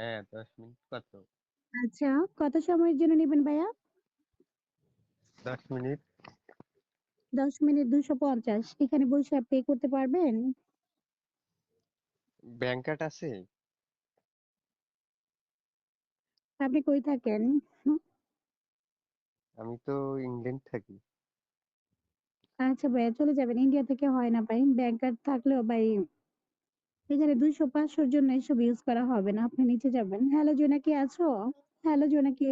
হ্যাঁ ১০ মিনিট কত? আচ্ছা, কত সময়ের জন্য নিবেন ভাইয়া? ১০ মিনিট। ১০ মিনিট ২৫০ এখানে বসে পে করতে পারবেন? ব্যাংক কার্ড আছে? আপনি কই থাকেন? আমি তো ইংল্যান্ড থাকি। আচ্ছা ভাইয়া চলে যাবেন। ইন্ডিয়া থেকে হয় না ভাই। ব্যাংক কার্ড থাকলেও ভাই এখানে ২০০-৫০০ র জন্য এসব ইউজ করা হবে না। আপনি নিচে যাবেন। হ্যালো জোনাকি আছো? হ্যালো জোনাকি?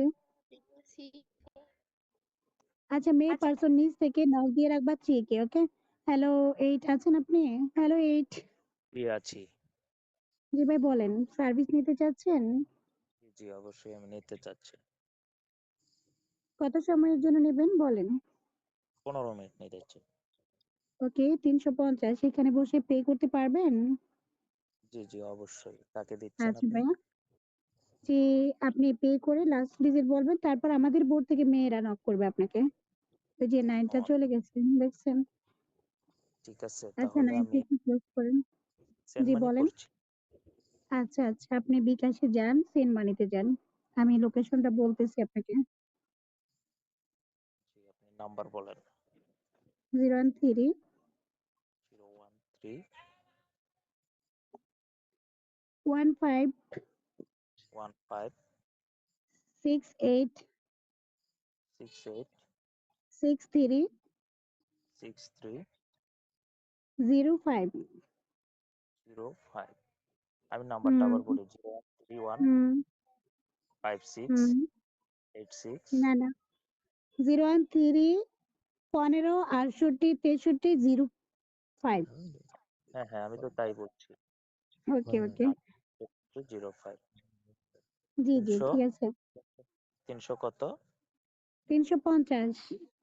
আচ্ছা মেয়ে পারসন নিচ থেকে নক দিয়ে রাখবা 3 কে ওকে? হ্যালো 8 আছেন আপনি? হ্যালো 8 জি আছি। জি ভাই বলেন। সার্ভিস নিতে চাচ্ছেন? জি, অবশ্যই আমি নিতে চাচ্ছি। কত সময়ের জন্য নেবেন বলেন? ১৫ মিনিট নিতে চাই। ওকে ৩৫০ এখানে বসে পে করতে পারবেন? জি, জি অবশ্যই। কাকে দিচ্ছেন আচ্ছা আপনি? ভাইয়া। জি, আপনি পে করে লাস্ট ডিজিট বলবেন। তারপর আমাদের বোর্ড থেকে মেয়েরা নক করবে আপনাকে। ওই যে 9 টা চলে গেছে দেখছেন? ঠিক আছে আচ্ছা তাহলে 9 টা আমি একটু ক্লোজ করেন। সেন্ড জি মানি বলেন। করছি। আচ্ছা, আচ্ছা আপনি বিকাশে যান, সেন্ড মানিতে যান। আমি লোকেশনটা বলতেছি আপনাকে। জি, আপনি নাম্বার বলেন। 013 013 15 15 68 68 63 63 05 05 আমি নাম্বারটা হুম, আবার বলি 0131 হুম, 56 হুম। 86 না, না। 013 15 68 63 05 হ্যাঁ, হ্যাঁ আমি তো তাই বলছি। ওকে, ওকে। 05 জি, জি ঠিক আছে। ৩০০ কত? ৩৫০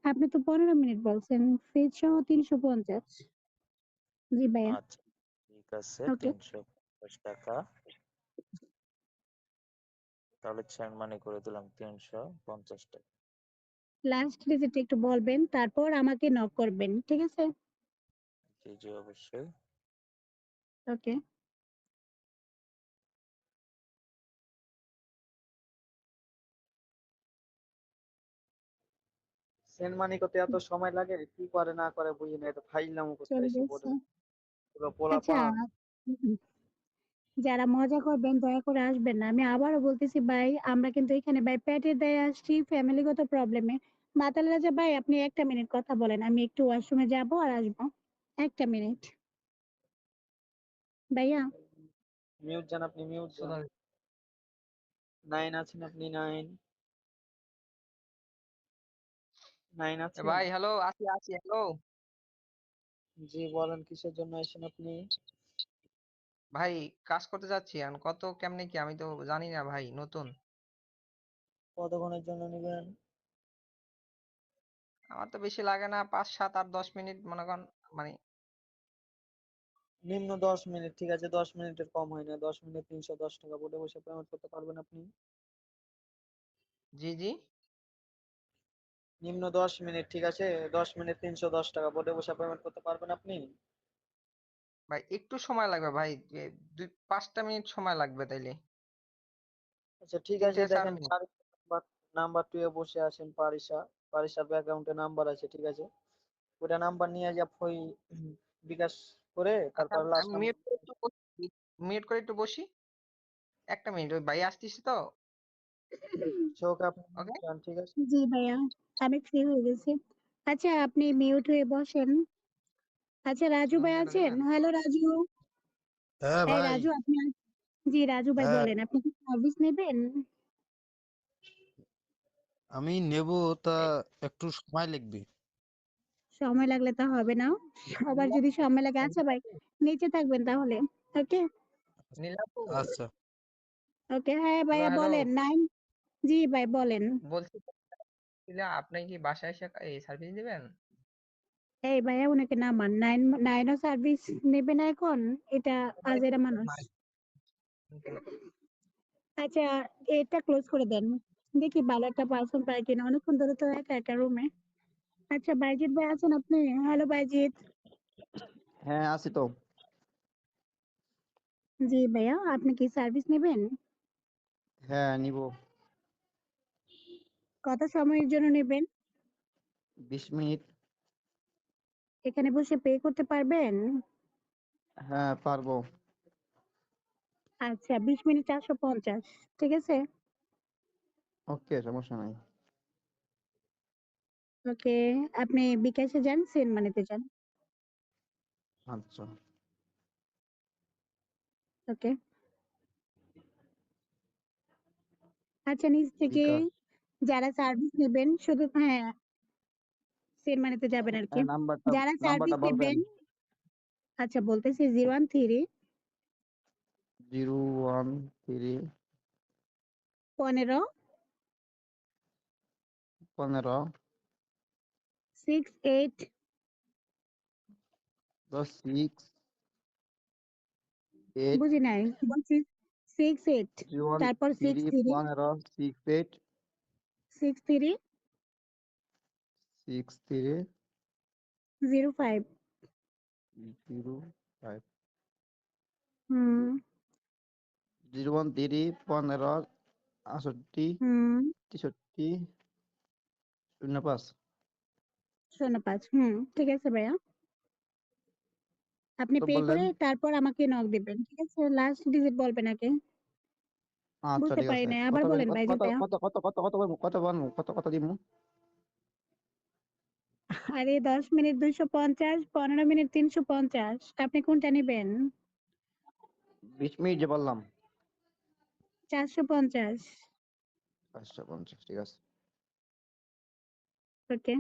আপনি তো ১৫ মিনিট বলছেন। ফিজ সহ ৩৫০ জি ভাইয়া। আচ্ছা ঠিক আছে ওকে। ৩৫০ টাকা। তাহলে সেন্ড মানি করে দিলাম ৩৫০ টাকা। লাস্ট ডিজিট একটু বলবেন তারপর আমাকে নক করবেন। ঠিক আছে? জি, জি অবশ্যই। ওকে। সেন্ড মানি করতে এত সময় লাগে? কি করে না করে বুঝি না। এটা ফাইজলামো করতে চলে এসে। পড়ে। পুরো আচ্ছা পোলাপান। যারা মজা করবেন দয়া করে আসবেন না। আমি আবারও বলতেছি ভাই আমরা কিন্তু এখানে ভাই পেটের দায়ে আসছি ফ্যামিলিগত প্রবলেমে। মাতাল রাজা ভাই আপনি ১ টা মিনিট কথা বলেন। আমি একটু ওয়াশরুমে যাব আর আসব। ১ টা মিনিট। ভাইয়া মিউট যান আপনি মিউট। 9 আছেন আপনি 9 9 এ আছেন? ভাই হ্যালো আছি, আছি হ্যালো। জি বলেন কিসের জন্য এসেছেন আপনি? ভাই কাজ করতে যাচ্ছি। এখন কত কেমনে কি আমি তো জানি না ভাই নতুন। কতক্ষণের জন্য নিবেন? আমার তো বেশি লাগে না ৫, ৭, ৮, ১০ মিনিট মনে করেন মানে নিম্ন ১০ মিনিট ঠিক আছে ১০ মিনিটের কম হয় না। ১০ মিনিট ৩১০ টাকা বোর্ডে বসে পেমেন্ট করতে পারবেন আপনি? জি, জি। নিম্ন ১০ মিনিট ঠিক আছে? ১০ মিনিট ৩১০ টাকা বোর্ডে বসে পেমেন্ট করতে পারবেন আপনি? ভাই একটু সময় লাগবে ভাই। ২ ৫ মিনিট সময় লাগবে তাইলে। আচ্ছা ঠিক আছে দেখেন নাম্বার 2 এ বসে আছেন পারিসা। পারিসার ব্যাকগ্রাউন্ডে নাম্বার আছে ঠিক আছে? ওইটা নাম্বার নিয়ে যা ফই বিকাশ করে আচ্ছা তারপর লাস্ট নাম্বার মিউট করে একটু বসি একটু বসি। ১ মিনিট ভাই আসতেছে তো। আপনি ঠিক আছে? জি ভাইয়া আমি ফ্রি হয়ে গেছি। আচ্ছা আপনি মিউট হয়ে বসেন। আচ্ছা রাজু ভাই আছেন? হ্যালো রাজু। হ্যাঁ ভাই রাজু আপনি জি রাজু ভাই হ্যাঁ বলেন আপনি কি সার্ভিস নেবেন? আমি নেব তা একটু সময় লাগবে সময় লাগলে তো হবে না। সবার যদি সময় লাগে আচ্ছা ভাই নিচে থাকবেন তাহলে। ওকে? আচ্ছা ওকে হ্যাঁ ভাইয়া বলেন 9 জি ভাই বলেন। বলছি আপনি কি বাসায় এসে এই সার্ভিস দিবেন? এই ভাইয়া উনাকে নামান। 9 9 ও সার্ভিস নেবে না এখন? এটা আজেরা মানুষ। আচ্ছা এটা ক্লোজ করে দেন। দেখি ভালো একটা পারসন পাই কিনা। অনেকক্ষণ ধরে তো একা, একা রুমে। আচ্ছা বাইজিৎ ভাই আছেন আপনি? হ্যালো বাইজিৎ। হ্যাঁ আছি তো জি ভাইয়া আপনি কি সার্ভিস নেবেন? হ্যাঁ নিব কত সময়ের জন্য নেবেন? বিশ মিনিট। এখানে বসে পে করতে পারবেন? হ্যাঁ পারব। আচ্ছা বিশ মিনিট চারশো পঞ্চাশ ঠিক আছে? ওকে সমস্যা নাই। ওকে আপনি বিকাশে যান সেন্ড মানিতে যান। আচ্ছা। ওকে। আচ্ছা নিচ থেকে যারা সার্ভিস নেবেন শুধু হ্যাঁ সেন্ড মানিতে যাবেন আর কি হ্যাঁ, নাম্বারটা যারা সার্ভিস নাম্বারটা বলবেন নেবেন আচ্ছা বলতেছি zero one three zero one three পনেরো পনেরো সিক্স এইট দশ সিক্স এইট বুঝি নাই বলছি সিক্স এইট জিরো ওয়ান তারপর থ্রি সিক্স থ্রি পনেরো six eight six three six three zero five zero five হুম জিরো ওয়ান থ্রি পনেরো আটষট্টি হুম তেষট্টি শূন্য পাঁচ শূন্য পাঁচ হুম ঠিক আছে ভাইয়া। আপনি পে করে তারপর আমাকে নক দিবেন। ঠিক আছে? লাস্ট ডিজিট বলবেন আগে। আচ্ছা বুঝতে ঠিক পারি নাই আবার কত বলেন কত ভাইজান কত ভাইয়া কত কত কত কত কত বলব? কত কত দিব? আরে দশ মিনিট দুইশো পঞ্চাশ পনেরো মিনিট তিনশো পঞ্চাশ আপনি কোনটা নেবেন? বিশ মিনিট যে বললাম। চারশো পঞ্চাশ। পাঁচশো পঞ্চাশ ঠিক আছে। ওকে।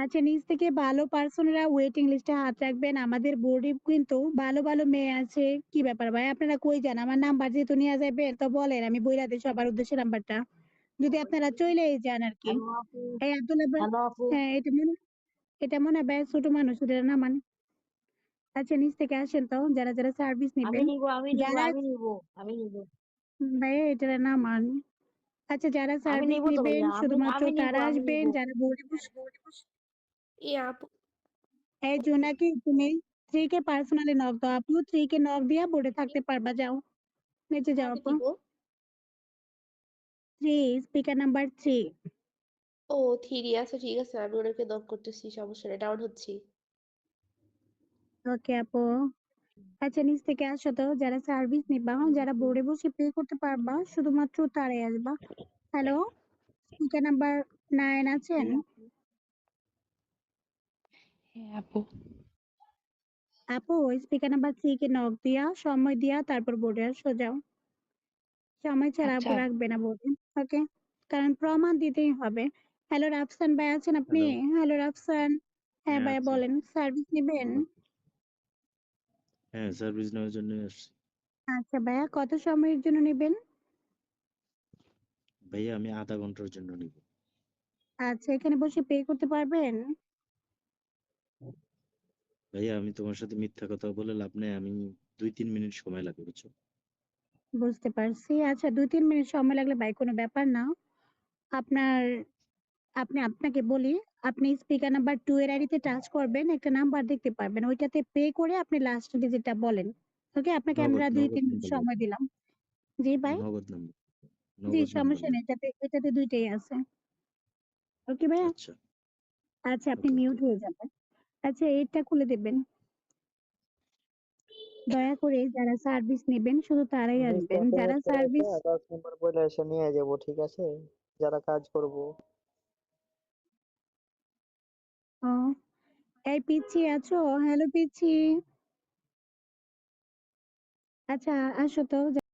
আচ্ছা নিচ থেকে ভালো পার্সনরা ওয়েটিং লিস্টে হাত রাখবেন। আমাদের বোর্ডে কিন্তু ভালো ভালো মেয়ে আছে। কি ব্যাপার ভাই? আপনারা কই যান? আমার নাম্বার যেহেতু নিয়ে যাবেন তো বলেন আমি বইলা দিই সবার উদ্দেশ্যে নাম্বারটা যদি আপনারা চলেই যান আর কি। এই আব্দুল্লাহ হ্যাঁ এটা মনে এটা মনে হয় ছোট মানুষ ওদের নামান আচ্ছা নিচ থেকে আসেন তো যারা যারা সার্ভিস নেবেন। নিব আমি নিব যারা আমি নিব আমি নিব। ভাই এটার নামান আচ্ছা যারা সার্ভিস নেবেন শুধুমাত্র তারা আসবেন যারা বোর্ডে বসে আপু এই জোনাকি তুমি থ্রি কে পার্সোনালি নক দাও আপু থ্রি কে নক দিয়া বোর্ডে থাকতে পারবা যাও নিচে যাও আপু three speaker number three o three আছে ঠিক আছে আমি ওনাকে নক করতেছি সমস্যা নেই ডাউন হচ্ছি ওকে আপু আচ্ছা নিচ থেকে আসো তো যারা সার্ভিস নিবা যারা বোর্ডে বসে পে করতে পারবা শুধুমাত্র তারাই আসবা হ্যালো স্পিকার নাম্বার নাইন আছেন হ্যাঁ আপু। আপু স্পিকার নাম্বার থ্রি কে নক দিয়া সময় দিয়া তারপর বোর্ডে আসো যাও সময় ছাড়া আপু আচ্ছা। রাখবে না বোর্ডে ওকে কারণ প্রমাণ দিতেই হবে। হ্যালো রাফসান ভাই আছেন আপনি? Hello hello Rafsan. হ্যাঁ হ্যাঁ ভাইয়া আছি। বলেন সার্ভিস নেবেন? হ্যাঁ সার্ভিস নেওয়ার জন্য আসছি। আচ্ছা ভাইয়া কত সময়ের জন্য নেবেন? ভাইয়া আমি আধা ঘণ্টার জন্য নিব। আচ্ছা এখানে বসে পে করতে পারবেন? ভাইয়া আমি তোমার সাথে মিথ্যা কথা বলে লাভ নেই। আমি দুই তিন মিনিট সময় লাগবে বুঝছ? বুঝতে পারছি। আচ্ছা দুই তিন মিনিট সময় লাগলে ভাই কোনো ব্যাপার না। আপনার আপনি আপনাকে বলি আপনি স্পিকার নাম্বার টু এর আইডিতে টাচ করবেন একটা নাম্বার দেখতে পারবেন। ওইটাতে পে করে আপনি লাস্ট ডিজিটটা বলেন। ওকে আপনাকে আমরা দুই তিন মিনিট সময় দিলাম। জি ভাই? নগদ নাম্বার জি সমস্যা নেই। এটাতে এটাতে দুইটাই আছে। ওকে ভাই আচ্ছা। আচ্ছা আপনি মিউট হয়ে যাবেন। আচ্ছা এটা খুলে দেবেন দয়া করে যারা সার্ভিস নেবেন শুধু তারাই আসবেন। যারা সার্ভিস দশ নম্বর বলে এসে নিয়ে যাব ঠিক আছে? যারা কাজ করব। ও এই পিচ্ছি আছো? হ্যালো পিচ্ছি। আচ্ছা আসো তো